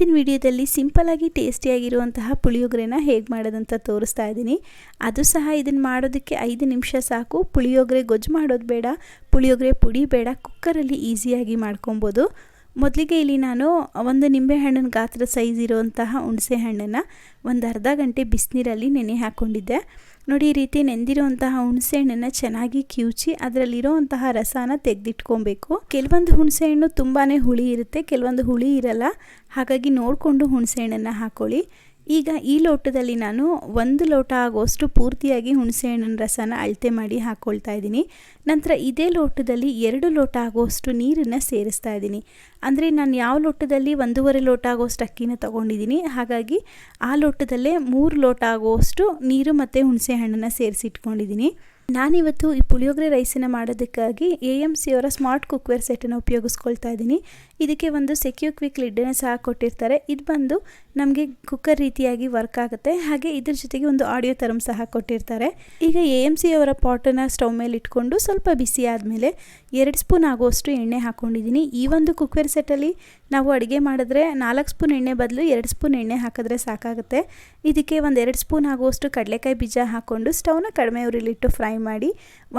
ಇವತ್ತಿನ ವಿಡಿಯೋದಲ್ಲಿ ಸಿಂಪಲಾಗಿ ಟೇಸ್ಟಿಯಾಗಿರುವಂತಹ ಪುಳಿಯೋಗರೆನ ಹೇಗೆ ಮಾಡೋದಂತ ತೋರಿಸ್ತಾ ಇದ್ದೀನಿ. ಅದು ಸಹ ಇದನ್ನು ಮಾಡೋದಕ್ಕೆ ಐದು ನಿಮಿಷ ಸಾಕು. ಪುಳಿಯೋಗರೆ ಗೊಜ್ಜು ಮಾಡೋದು ಬೇಡ. ಪುಳಿಯೋಗರೆ ಪುಡಿ ಬೇಡ. ಕುಕ್ಕರಲ್ಲಿ ಈಸಿಯಾಗಿ ಮಾಡ್ಕೊಬೋದು. ಮೊದಲಿಗೆ ಇಲ್ಲಿ ನಾನು ಒಂದು ನಿಂಬೆಹಣ್ಣಿನ ಗಾತ್ರ ಸೈಜ್ ಇರುವಂತಹ ಹುಣಸೆ ಹಣ್ಣನ್ನು ಒಂದು ಅರ್ಧ ಗಂಟೆ ಬಿಸಿನೀರಲ್ಲಿ ನೆನೆ ಹಾಕ್ಕೊಂಡಿದ್ದೆ ನೋಡಿ, ಈ ರೀತಿ ನೆಂದಿರುವಂತಹ ಹುಣಸೆ ಹಣ್ಣನ್ನು ಚೆನ್ನಾಗಿ ಕಿವುಚಿ ಅದರಲ್ಲಿರುವಂತಹ ರಸನ ತೆಗೆದಿಟ್ಕೊಬೇಕು. ಕೆಲವೊಂದು ಹುಣಸೆ ಹಣ್ಣು ತುಂಬಾ ಹುಳಿ ಇರುತ್ತೆ, ಕೆಲವೊಂದು ಹುಳಿ ಇರಲ್ಲ. ಹಾಗಾಗಿ ನೋಡಿಕೊಂಡು ಹುಣಸೆ ಹಣ್ಣನ್ನು ಹಾಕ್ಕೊಳ್ಳಿ ಈಗ ಈ ಲೋಟದಲ್ಲಿ ನಾನು ಒಂದು ಲೋಟ ಆಗೋಷ್ಟು ಪೂರ್ತಿಯಾಗಿ ಹುಣಸೆಹಣ್ಣಿನ ರಸನ ಅಳತೆ ಮಾಡಿ ಹಾಕ್ಕೊಳ್ತಾ ಇದ್ದೀನಿ. ನಂತರ ಇದೇ ಲೋಟದಲ್ಲಿ ಎರಡು ಲೋಟ ಆಗೋಷ್ಟು ನೀರನ್ನು ಸೇರಿಸ್ತಾ ಇದ್ದೀನಿ. ಅಂದರೆ ನಾನು ಯಾವ ಲೋಟದಲ್ಲಿ ಒಂದೂವರೆ ಲೋಟ ಆಗೋಷ್ಟು ಅಕ್ಕಿನ ತೊಗೊಂಡಿದ್ದೀನಿ. ಹಾಗಾಗಿ ಆ ಲೋಟದಲ್ಲೇ ಮೂರು ಲೋಟ ಆಗೋಷ್ಟು ನೀರು ಮತ್ತು ಹುಣಸೆಹಣ್ಣನ್ನು ಸೇರಿಸಿಟ್ಕೊಂಡಿದ್ದೀನಿ. ನಾನಿವತ್ತು ಈ ಪುಳಿಯೋಗರೆ ರೈಸನ್ನು ಮಾಡೋದಕ್ಕಾಗಿ ಎ ಎಂ ಸಿ ಅವರ ಸ್ಮಾರ್ಟ್ ಕುಕ್ವೇರ್ ಸೆಟ್ಟನ್ನು ಉಪಯೋಗಿಸ್ಕೊಳ್ತಾ ಇದ್ದೀನಿ. ಇದಕ್ಕೆ ಒಂದು ಸೆಕ್ಯೂ ಕ್ವಿಕ್ ಲಿಡ್ಡನ್ನು ಸಹ ಕೊಟ್ಟಿರ್ತಾರೆ. ಇದು ಬಂದು ನಮಗೆ ಕುಕ್ಕರ್ ರೀತಿಯಾಗಿ ವರ್ಕ್ ಆಗುತ್ತೆ. ಹಾಗೆ ಇದ್ರ ಜೊತೆಗೆ ಒಂದು ಆಡಿಯೋ ತರಮ್ ಸಹ ಕೊಟ್ಟಿರ್ತಾರೆ. ಈಗ ಎ ಎಂ ಸಿ ಅವರ ಪಾಟನ್ನು ಸ್ಟವ್ ಮೇಲೆ ಇಟ್ಕೊಂಡು ಸ್ವಲ್ಪ ಬಿಸಿ ಆದಮೇಲೆ ಎರಡು ಸ್ಪೂನ್ ಆಗುವಷ್ಟು ಎಣ್ಣೆ ಹಾಕ್ಕೊಂಡಿದ್ದೀನಿ ಈ ಒಂದು ಕುಕ್ವೇರ್ ಸೆಟ್ಟಲ್ಲಿ ನಾವು ಅಡುಗೆ ಮಾಡಿದ್ರೆ ನಾಲ್ಕು ಸ್ಪೂನ್ ಎಣ್ಣೆ ಬದಲು ಎರಡು ಸ್ಪೂನ್ ಎಣ್ಣೆ ಹಾಕಿದ್ರೆ ಸಾಕಾಗುತ್ತೆ. ಇದಕ್ಕೆ ಒಂದು ಎರಡು ಸ್ಪೂನ್ ಆಗುವಷ್ಟು ಕಡಲೆಕಾಯಿ ಬೀಜ ಹಾಕ್ಕೊಂಡು ಸ್ಟವ್ನ ಕಡಿಮೆ ಉರಿಲಿಟ್ಟು ಫ್ರೈ ಮಾಡಿ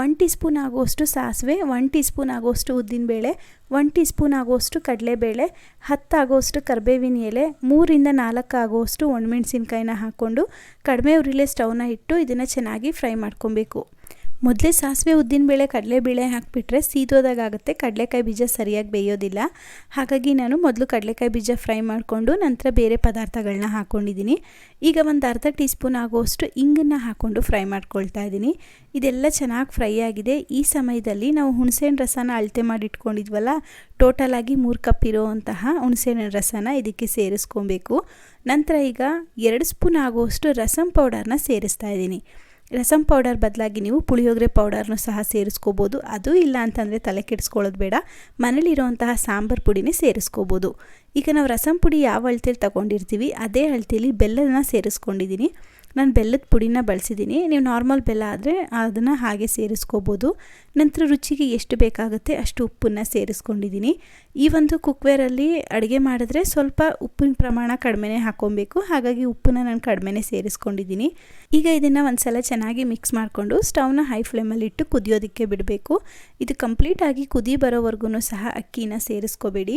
ಒನ್ ಟೀ ಸ್ಪೂನ್ ಆಗುವಷ್ಟು ಸಾಸಿವೆ ಒನ್ ಟೀ ಸ್ಪೂನ್ ಆಗುವಷ್ಟು ಉದ್ದಿನಬೇಳೆ ಒನ್ ಟೀ ಸ್ಪೂನ್ ಆಗುವಷ್ಟು ಕಡಲೆಬೇಳೆ ಹತ್ತಾಗುವಷ್ಟು ಕರ್ಬೇವಿನ ಎಲೆ, ಮೂರಿಂದ ನಾಲ್ಕು ಆಗುವಷ್ಟು ಒಣಮೆಣಸಿನ್ಕಾಯಿನ ಹಾಕ್ಕೊಂಡು ಕಡಿಮೆ ಉರಿಲೆ ಸ್ಟವ್ನ ಇಟ್ಟು ಇದನ್ನು ಚೆನ್ನಾಗಿ ಫ್ರೈ ಮಾಡ್ಕೊಬೇಕು. ಮೊದಲೇ ಸಾಸಿವೆ ಉದ್ದಿನಬೇಳೆ ಕಡಲೆಬೇಳೆ ಹಾಕಿಬಿಟ್ರೆ ಸೀದೋದಾಗುತ್ತೆ ಕಡಲೆಕಾಯಿ ಬೀಜ ಸರಿಯಾಗಿ ಬೇಯೋದಿಲ್ಲ. ಹಾಗಾಗಿ ನಾನು ಮೊದಲು ಕಡಲೆಕಾಯಿ ಬೀಜ ಫ್ರೈ ಮಾಡಿಕೊಂಡು ನಂತರ ಬೇರೆ ಪದಾರ್ಥಗಳನ್ನ ಹಾಕ್ಕೊಂಡಿದ್ದೀನಿ ಈಗ ಒಂದು ಅರ್ಧ ಟೀ ಸ್ಪೂನ್ ಆಗುವಷ್ಟು ಇಂಗನ್ನು ಹಾಕ್ಕೊಂಡು ಫ್ರೈ ಮಾಡ್ಕೊಳ್ತಾ ಇದ್ದೀನಿ. ಇದೆಲ್ಲ ಚೆನ್ನಾಗಿ ಫ್ರೈ ಆಗಿದೆ. ಈ ಸಮಯದಲ್ಲಿ ನಾವು ಹುಣಸೆಹಣ್ಣು ರಸನ ಅಳತೆ ಮಾಡಿ ಇಟ್ಕೊಂಡಿದ್ವಲ್ಲ, ಟೋಟಲ್ ಆಗಿ ಮೂರು ಕಪ್ ಇರೋವಂತಹ ಹುಣಸೆಹಣ್ಣಿನ ರಸನ ಇದಕ್ಕೆ ಸೇರಿಸ್ಕೊಬೇಕು. ನಂತರ ಈಗ ಎರಡು ಸ್ಪೂನ್ ಆಗುವಷ್ಟು ರಸಂ ಪೌಡರ್ನ ಸೇರಿಸ್ತಾ ಇದ್ದೀನಿ. ರಸಂ ಪೌಡರ್ ಬದಲಾಗಿ ನೀವು ಪುಳಿಯೋಗರೆ ಪೌಡರ್ನು ಸಹ ಸೇರಿಸ್ಕೋಬೋದು. ಅದು ಇಲ್ಲ ಅಂತಂದರೆ ತಲೆ ಕೆಡಿಸ್ಕೊಳ್ಳೋದು ಬೇಡ. ಮನೇಲಿರುವಂತಹ ಸಾಂಬಾರು ಪುಡಿನೇ ಸೇರಿಸ್ಕೋಬೋದು. ಈಗ ನಾವು ರಸಂ ಪುಡಿ ಯಾವ ಅಳತೆಯಲ್ಲಿ ತಗೊಂಡಿರ್ತೀವಿ, ಅದೇ ಅಳತೆಯಲ್ಲಿ ಬೆಲ್ಲನ ಸೇರಿಸ್ಕೊಂಡಿದ್ದೀನಿ ನಾನು ಬೆಲ್ಲದ ಪುಡಿನ ಬಳಸಿದ್ದೀನಿ. ನೀವು ನಾರ್ಮಲ್ ಬೆಲ್ಲ ಆದರೆ ಅದನ್ನು ಹಾಗೆ ಸೇರಿಸ್ಕೋಬೋದು. ನಂತರ ರುಚಿಗೆ ಎಷ್ಟು ಬೇಕಾಗುತ್ತೆ ಅಷ್ಟು ಉಪ್ಪನ್ನು ಸೇರಿಸ್ಕೊಂಡಿದ್ದೀನಿ. ಈ ಒಂದು ಕುಕ್ವೇರಲ್ಲಿ ಅಡುಗೆ ಮಾಡಿದ್ರೆ ಸ್ವಲ್ಪ ಉಪ್ಪಿನ ಪ್ರಮಾಣ ಕಡಿಮೆನೇ ಹಾಕ್ಕೊಬೇಕು. ಹಾಗಾಗಿ ಉಪ್ಪನ್ನು ನಾನು ಕಡಿಮೆನೇ ಸೇರಿಸ್ಕೊಂಡಿದ್ದೀನಿ. ಈಗ ಇದನ್ನು ಒಂದು ಸಲ ಚೆನ್ನಾಗಿ ಮಿಕ್ಸ್ ಮಾಡಿಕೊಂಡು ಸ್ಟವ್ನ ಹೈ ಫ್ಲೇಮಲ್ಲಿ ಇಟ್ಟು ಕುದಿಯೋದಕ್ಕೆ ಬಿಡಬೇಕು. ಇದು ಕಂಪ್ಲೀಟಾಗಿ ಕುದಿ ಬರೋವರೆಗೂ ಸಹ ಅಕ್ಕಿನ ಸೇರಿಸ್ಕೋಬೇಡಿ.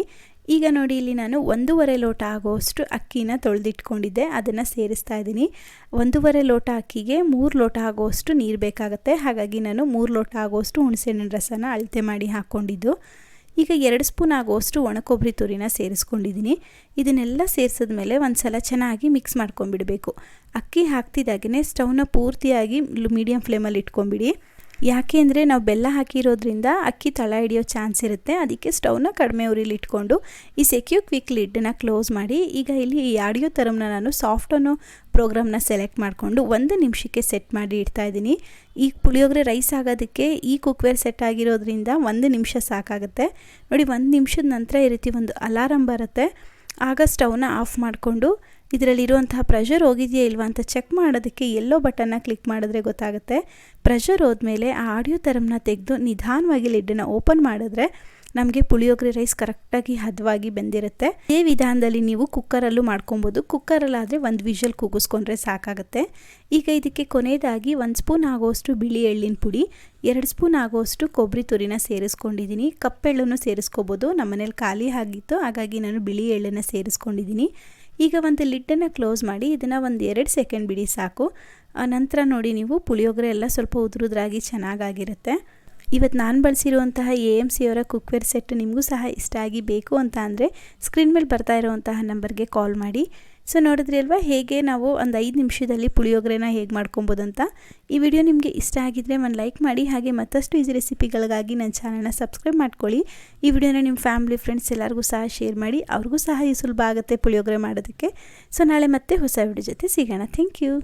ಈಗ ನೋಡಿ, ಇಲ್ಲಿ ನಾನು ಒಂದೂವರೆ ಲೋಟ ಆಗೋಷ್ಟು ಅಕ್ಕಿನ ತೊಳೆದಿಟ್ಕೊಂಡಿದ್ದೆ. ಅದನ್ನು ಸೇರಿಸ್ತಾ ಇದ್ದೀನಿ. ಒಂದೂವರೆ ಲೋಟ ಅಕ್ಕಿಗೆ ಮೂರು ಲೋಟ ಆಗೋಷ್ಟು ನೀರು ಬೇಕಾಗುತ್ತೆ. ಹಾಗಾಗಿ ನಾನು ಮೂರು ಲೋಟ ಆಗೋಷ್ಟು ಹುಣಸೆಹಣ್ಣಿನ ರಸನ ಅಳತೆ ಮಾಡಿ ಹಾಕ್ಕೊಂಡಿದ್ದು ಈಗ ಎರಡು ಸ್ಪೂನ್ ಆಗೋಷ್ಟು ಒಣಕೊಬ್ಬರಿ ತುರಿನ ಸೇರಿಸ್ಕೊಂಡಿದ್ದೀನಿ. ಇದನ್ನೆಲ್ಲ ಸೇರಿಸಿದ ಮೇಲೆ ಒಂದು ಸಲ ಚೆನ್ನಾಗಿ ಮಿಕ್ಸ್ ಮಾಡ್ಕೊಂಡ್ಬಿಡಬೇಕು. ಅಕ್ಕಿ ಹಾಕ್ತಿದ್ದಾಗೇ ಸ್ಟವ್ನ ಪೂರ್ತಿಯಾಗಿ ಮೀಡಿಯಂ ಫ್ಲೇಮಲ್ಲಿ ಇಟ್ಕೊಂಬಿಡಿ ಯಾಕೆ ಅಂದರೆ ನಾವು ಬೆಲ್ಲ ಹಾಕಿರೋದ್ರಿಂದ ಅಕ್ಕಿ ತಳ ಹಿಡಿಯೋ ಚಾನ್ಸ್ ಇರುತ್ತೆ. ಅದಕ್ಕೆ ಸ್ಟವ್ನ ಕಡಿಮೆ ಉರಿಲಿ ಇಟ್ಕೊಂಡು ಈ ಸೆಕ್ಯೂ ಕ್ವಿಕ್ ಲಿಡ್ಡನ್ನ ಕ್ಲೋಸ್ ಮಾಡಿ ಈಗ ಇಲ್ಲಿ ಈ ಆಡಿಯೋ ಥರಮ್ನ ನಾನು ಸಾಫ್ಟ್ ಅನ್ನೋ ಪ್ರೋಗ್ರಾಮ್ನ ಸೆಲೆಕ್ಟ್ ಮಾಡಿಕೊಂಡು ಒಂದು ನಿಮಿಷಕ್ಕೆ ಸೆಟ್ ಮಾಡಿ ಇಡ್ತಾ ಇದ್ದೀನಿ. ಈ ಪುಳಿಯೋಗರೆ ರೈಸ್ ಆಗೋದಕ್ಕೆ ಈ ಕುಕ್ವೇರ್ ಸೆಟ್ ಆಗಿರೋದ್ರಿಂದ ಒಂದು ನಿಮಿಷ ಸಾಕಾಗುತ್ತೆ. ನೋಡಿ, ಒಂದು ನಿಮಿಷದ ನಂತರ ಈ ರೀತಿ ಒಂದು ಅಲಾರಮ್ ಬರುತ್ತೆ. ಆಗ ಸ್ಟವ್ನ ಆಫ್ ಮಾಡಿಕೊಂಡು ಇದರಲ್ಲಿರುವಂತಹ ಪ್ರೆಷರ್ ಹೋಗಿದೆಯಾ ಇಲ್ವಾ ಅಂತ ಚೆಕ್ ಮಾಡೋದಕ್ಕೆ ಎಲ್ಲೋ ಬಟನ್ನ ಕ್ಲಿಕ್ ಮಾಡಿದ್ರೆ ಗೊತ್ತಾಗುತ್ತೆ. ಪ್ರೆಷರ್ ಹೋದ್ಮೇಲೆ ಆ ಆಡಿಯೋ ಥರಮ್ನ ತೆಗೆದು ನಿಧಾನವಾಗಿ ಲಿಡ್ಡನ್ನು ಓಪನ್ ಮಾಡಿದ್ರೆ ನಮಗೆ ಪುಳಿಯೋಗರೆ ರೈಸ್ ಕರೆಕ್ಟಾಗಿ ಹದವಾಗಿ ಬೆಂದಿರುತ್ತೆ. ಇದೇ ವಿಧಾನದಲ್ಲಿ ನೀವು ಕುಕ್ಕರಲ್ಲೂ ಮಾಡ್ಕೊಬೋದು. ಕುಕ್ಕರಲ್ಲಾದರೆ ಒಂದು ವಿಷಲ್ ಕೂಗಿಸ್ಕೊಂಡ್ರೆ ಸಾಕಾಗುತ್ತೆ. ಈಗ ಇದಕ್ಕೆ ಕೊನೆಯದಾಗಿ ಒಂದು ಸ್ಪೂನ್ ಆಗೋಷ್ಟು ಬಿಳಿ ಎಳ್ಳಿನ ಪುಡಿ, ಎರಡು ಸ್ಪೂನ್ ಆಗೋಷ್ಟು ಕೊಬ್ಬರಿ ತುರಿನ ಸೇರಿಸ್ಕೊಂಡಿದ್ದೀನಿ. ಕಪ್ಪೆಳ್ಳನ್ನು ಸೇರಿಸ್ಕೋಬೋದು. ನಮ್ಮ ಮನೇಲಿ ಖಾಲಿ ಆಗಿತ್ತು, ಹಾಗಾಗಿ ನಾನು ಬಿಳಿ ಎಳ್ಳನ್ನು ಸೇರಿಸ್ಕೊಂಡಿದ್ದೀನಿ. ಈಗ ಒಂದು ಲಿಡ್ಡನ್ನು ಕ್ಲೋಸ್ ಮಾಡಿ ಇದನ್ನು ಒಂದು ಎರಡು ಸೆಕೆಂಡ್ ಬಿಡಿ ಸಾಕು. ನಂತರ ನೋಡಿ ನೀವು ಪುಳಿಯೋಗರೆ ಎಲ್ಲ ಸ್ವಲ್ಪ ಉದುರುದ್ರಾಗಿ ಚೆನ್ನಾಗಾಗಿರುತ್ತೆ. ಇವತ್ತು ನಾನು ಬಳಸಿರುವಂತಹ ಎ ಎಂ ಸಿ ಅವರ ಕುಕ್ವೇರ್ ಸೆಟ್ ನಿಮಗೂ ಸಹ ಇಷ್ಟ ಆಗಿ ಬೇಕು ಅಂತ ಅಂದರೆ ಸ್ಕ್ರೀನ್ ಮೇಲೆ ಬರ್ತಾ ಇರುವಂತಹ ನಂಬರ್ಗೆ ಕಾಲ್ ಮಾಡಿ. ಸೊ ನೋಡಿದ್ರಿ ಅಲ್ವಾ? ಹೇಗೆ ನಾವು ಒಂದು ಐದು ನಿಮಿಷದಲ್ಲಿ ಪುಳಿಯೋಗರೆನ ಹೇಗೆ ಮಾಡ್ಕೊಬೋದು ಅಂತ? ಈ ವಿಡಿಯೋ ನಿಮಗೆ ಇಷ್ಟ ಆಗಿದ್ದರೆ ಒಂದು ಲೈಕ್ ಮಾಡಿ, ಹಾಗೆ ಮತ್ತಷ್ಟು ಈಸಿ ರೆಸಿಪಿಗಳಿಗಾಗಿ ನನ್ನ ಚಾನಲ್ನ ಸಬ್ಸ್ಕ್ರೈಬ್ ಮಾಡ್ಕೊಳ್ಳಿ. ಈ ವಿಡಿಯೋನ ನಿಮ್ಮ ಫ್ಯಾಮಿಲಿ ಫ್ರೆಂಡ್ಸ್ ಎಲ್ಲರಿಗೂ ಸಹ ಶೇರ್ ಮಾಡಿ, ಅವ್ರಿಗೂ ಸಹ ಈ ಸುಲಭ ಆಗುತ್ತೆ ಪುಳಿಯೋಗರೆ ಮಾಡೋದಕ್ಕೆ. ಸೊ ನಾಳೆ ಮತ್ತೆ ಹೊಸ ವಿಡಿಯೋ ಜೊತೆ ಸಿಗೋಣ. Thank you